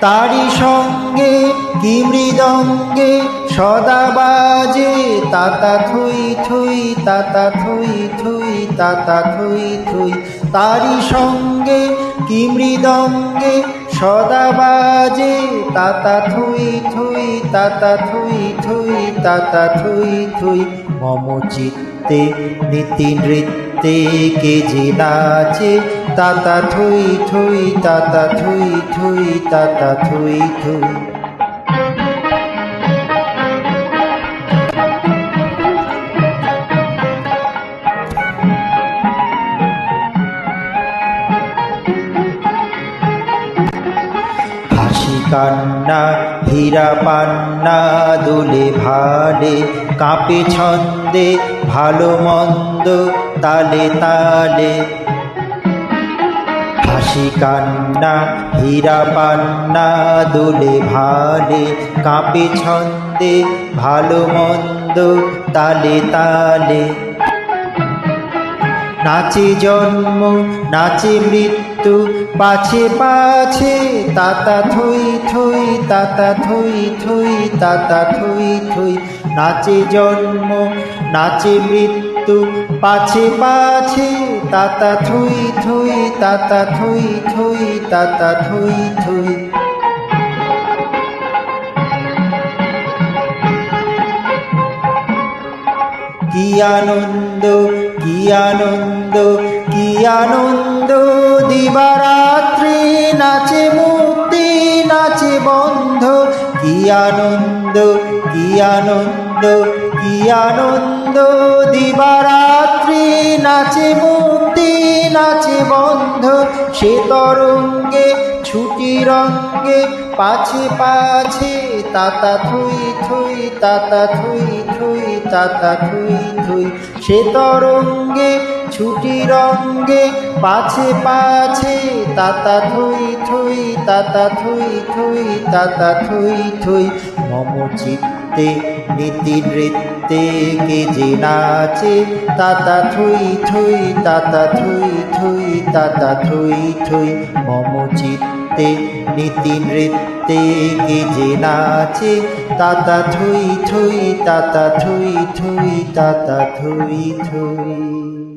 তারি সঙ্গে কি মৃদঙ্গে সদা বাজে, তাতা থুই থুই, তাতা থুই থুই, তাতা থুই থুই। তারি সঙ্গে কি মৃদঙ্গে সদা বাজে, তাতা থুই থুই, তাতা থুই থুই, তাতা থুই থুই। মম চিত্তে নীতি নৃত্যে কে যে নাচে তাতা থুই থুই তাতা থুই থুই তাতা থুই থুই কান্না, হীরা পান্না, দোলে ভালে কাঁপে ছন্দে ভালো মন্দ তালে তালে। হাসি কান্না, হীরা পান্না, দোলে ভালে। কাঁপে ছন্দে ভালো মন্দ তালে তালে। নাচে জন্ম, নাচে মৃত্যু, পাছে পাছে, তাতা থই থই, তাতা থই থই, তাতা থই থই। নাচে জন্ম, নাচে মৃত্যু, পাছে পাছে, তাতা থুই থই, তাতা থুই থই, তাতা থুই থুই। কি আনন্দ কি আনন্দ কি আনন্দ দিবারাত্রি আনন্দ কি আনন্দ কি আনন্দ দিবারাত্রি নাচে মুক্তি নাচে বন্ধ, সে তরঙ্গে, ছুটি রঙ্গে, পাছে পাছে তাতা থুই থুই, তাতা থুই থুই, তাতা থুই থুই। সে তরঙ্গে, ছুটি রঙ্গে, পাছে পাছে, তাতা থুই থুই, তাতা থুই থুই, তাতা থুই থুই। মম চিত্তে, নীতি নৃত্যে, কে যে নাচে, তাতা থুই থুই, তাতা থুই থুই, তাতা থুই থুই। মম চিত্তে নীতি নৃত্যে কে যে নাচে তাতা থুই থুই তাতা থুই থুই তাতা থুই থুই।